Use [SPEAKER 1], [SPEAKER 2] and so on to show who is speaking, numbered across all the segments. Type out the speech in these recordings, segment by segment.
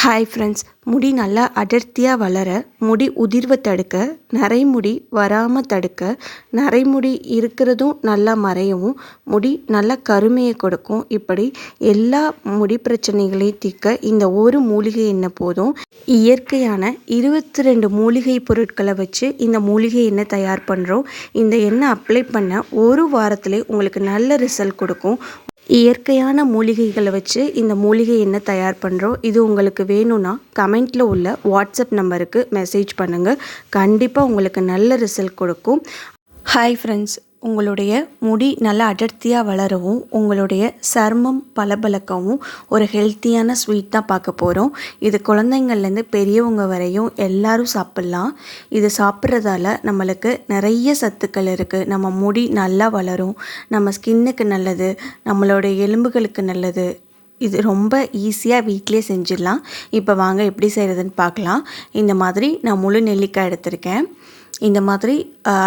[SPEAKER 1] Hi friends முடி நல்லா அடர்த்தியாக வளர முடி உதிர்வை தடுக்க நரைமுடி வராமல் தடுக்க நரைமுடி இருக்கிறதும் நல்லா மறையவும் முடி நல்லா கருமையை கொடுக்கும். இப்படி எல்லா முடி பிரச்சனைகளையும் தீர்க்க இந்த ஒரு மூலிகை எண்ணெய் போதும்? இயற்கையான இருபத்தி ரெண்டு மூலிகை பொருட்களை வச்சு இந்த மூலிகை எண்ணெய் தயார் பண்ணுறோம் இந்த எண்ணெய் அப்ளை பண்ண ஒரு வாரத்திலே உங்களுக்கு நல்ல ரிசல்ட் கொடுக்கும். இயற்கையான மூலிகைகளை வச்சு இந்த மூலிகை எண்ணெய் தயார் பண்ணுறோம் இது உங்களுக்கு வேணும்னா கமெண்ட்டில் உள்ள வாட்ஸ்அப் நம்பருக்கு மெசேஜ் பண்ணுங்கள் கண்டிப்பாக உங்களுக்கு நல்ல ரிசல்ட் கொடுக்கும். ஹாய் ஃப்ரெண்ட்ஸ் உங்களுடைய முடி நல்லா அடர்த்தியாக வளரவும் உங்களுடைய சர்மம் பளபளக்கவும் ஒரு ஹெல்த்தியான ஸ்வீட் தான் பார்க்க போகிறோம் இது குழந்தைங்கள்லேருந்து பெரியவங்க வரையும் எல்லாரும் சாப்பிட்லாம். இது சாப்பிட்றதால நம்மளுக்கு நிறைய சத்துக்கள் இருக்குது நம்ம முடி நல்லா வளரும். நம்ம ஸ்கின்னுக்கு நல்லது. நம்மளுடைய எலும்புகளுக்கு நல்லது. இது ரொம்ப ஈஸியாக வீட்லேயே செஞ்சிடலாம். இப்போ வாங்க எப்படி செய்கிறதுன்னு பார்க்கலாம். இந்த மாதிரி நான் முழு நெல்லிக்காய் எடுத்திருக்கேன். இந்த மாதிரி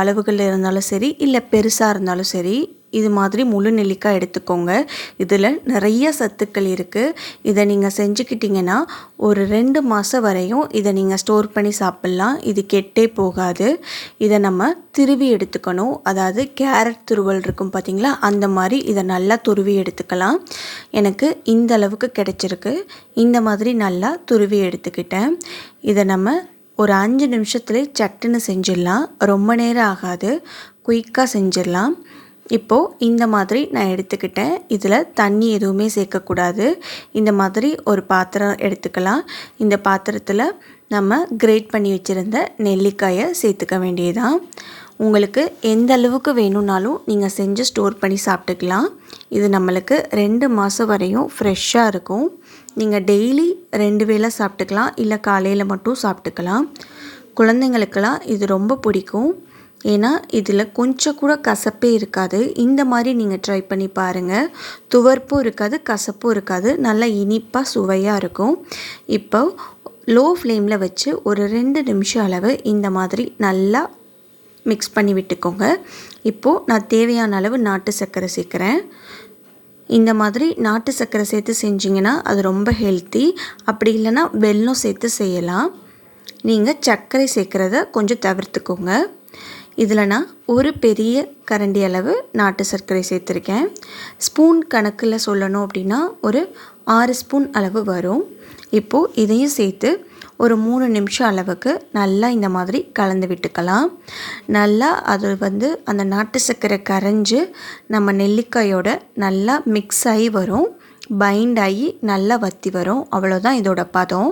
[SPEAKER 1] அளவுகள் இருந்தாலும் சரி இல்லை பெருசாக இருந்தாலும் சரி இது மாதிரி முழு நெல்லிக்காய் எடுத்துக்கோங்க. இதில் நிறைய சத்துக்கள் இருக்குது இதை நீங்கள் செஞ்சுக்கிட்டிங்கன்னா ஒரு ரெண்டு மாதம் வரையும் இதை நீங்கள் ஸ்டோர் பண்ணி சாப்பிட்லாம். இது கெட்டே போகாது. இதை நம்ம திருவி எடுத்துக்கணும். அதாவது கேரட் துருவல் இருக்கும் பார்த்திங்களா அந்த மாதிரி இதை நல்லா துருவி எடுத்துக்கலாம். எனக்கு இந்த அளவுக்கு கிடச்சிருக்கு. இந்த மாதிரி நல்லா துருவி எடுத்துக்கிட்டேன். இதை நம்ம ஒரு அஞ்சு நிமிஷத்துலேயே சட்டுன்னு செஞ்சிடலாம். ரொம்ப நேரம் ஆகாது. குயிக்காக செஞ்சிடலாம். இப்போது இந்த மாதிரி நான் எடுத்துக்கிட்டேன். இதில் தண்ணி எதுவுமே சேர்க்கக்கூடாது. இந்த மாதிரி ஒரு பாத்திரம் எடுத்துக்கலாம். இந்த பாத்திரத்தில் நம்ம கிரேட் பண்ணி வச்சுருந்த நெல்லிக்காயை சேர்த்துக்க வேண்டியதான் உங்களுக்கு எந்த அளவுக்கு வேணும்னாலும் நீங்கள் செஞ்சு ஸ்டோர் பண்ணி சாப்பிட்டுக்கலாம். இது நம்மளுக்கு ரெண்டு மாதம் வரையும் ஃப்ரெஷ்ஷாக இருக்கும். நீங்கள் டெய்லி ரெண்டு வேளை சாப்பிட்டுக்கலாம் இல்லை காலையில் மட்டும் சாப்பிட்டுக்கலாம். குழந்தைங்களுக்கெல்லாம் இது ரொம்ப பிடிக்கும். ஏன்னா இதில் கொஞ்சம் கூட கசப்பே இருக்காது. இந்த மாதிரி நீங்கள் ட்ரை பண்ணி பாருங்கள் துவர்ப்பும் இருக்காது கசப்பும் இருக்காது. நல்லா இனிப்பாக சுவையாக இருக்கும். இப்போ லோ ஃப்ளேமில் வச்சு ஒரு ரெண்டு நிமிஷம் அளவு இந்த மாதிரி நல்லா மிக்ஸ் பண்ணி விட்டுக்கோங்க. இப்போது நான் தேவையான அளவு நாட்டு சர்க்கரை சேர்க்குறேன். இந்த மாதிரி நாட்டு சர்க்கரை சேர்த்து செஞ்சிங்கன்னா அது ரொம்ப ஹெல்த்தி அப்படி இல்லைன்னா வெல்லம் சேர்த்து செய்யலாம். நீங்கள் சர்க்கரை சேர்க்குறத கொஞ்சம் தவிர்த்துக்கோங்க. இதில் நான் ஒரு பெரிய கரண்டி அளவு நாட்டு சர்க்கரை சேர்த்துருக்கேன். ஸ்பூன் கணக்கில் சொல்லணும் அப்படின்னா ஒரு ஆறு ஸ்பூன் அளவு வரும். இப்போது இதையும் சேர்த்து ஒரு மூணு நிமிஷம் அளவுக்கு நல்லா இந்த மாதிரி கலந்து விட்டுக்கலாம். நல்லா அது வந்து அந்த நாட்டு சர்க்கரை கரைஞ்சி நம்ம நெல்லிக்காயோட நல்லா மிக்ஸ் ஆகி வரும். பைண்ட் ஆகி நல்லா வற்றி வரும். அவ்வளோதான் இதோட பதம்.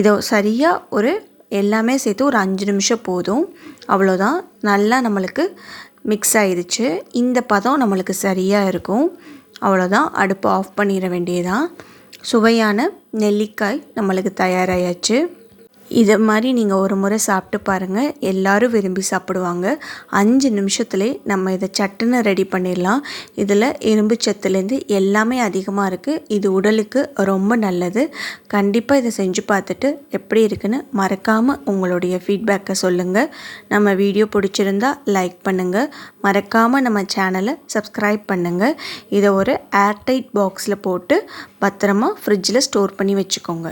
[SPEAKER 1] இதோ சரியாக ஒரு எல்லாமே சேர்த்து ஒரு அஞ்சு நிமிஷம் போதும். அவ்வளோதான் நல்லா நம்மளுக்கு மிக்ஸ் ஆயிடுச்சு. இந்த பதம் நம்மளுக்கு சரியாக இருக்கும். அவ்வளோதான் அடுப்பு ஆஃப் பண்ணிட வேண்டியதான் சுவையான நெல்லிக்காய் நம்மளுக்கு தயாராகியாச்சு இதை மாதிரி நீங்கள் ஒரு முறை சாப்பிட்டு பாருங்கள் எல்லோரும் விரும்பி சாப்பிடுவாங்க. அஞ்சு நிமிஷத்துலேயே நம்ம இதை சட்டுன்னு ரெடி பண்ணிடலாம். இதில் இரும்பு சத்துலேருந்து எல்லாமே அதிகமாக இருக்குது இது உடலுக்கு ரொம்ப நல்லது. கண்டிப்பாக இதை செஞ்சு பார்த்துட்டு எப்படி இருக்குன்னு மறக்காமல் உங்களுடைய ஃபீட்பேக்கை சொல்லுங்கள் நம்ம வீடியோ பிடிச்சிருந்தா லைக் பண்ணுங்கள் மறக்காமல் நம்ம சேனலை சப்ஸ்கிரைப் பண்ணுங்கள் இதை ஒரு ஏர்டைட் பாக்ஸில் போட்டு பத்திரமா ஃப்ரிட்ஜில் ஸ்டோர் பண்ணி வச்சுக்கோங்க.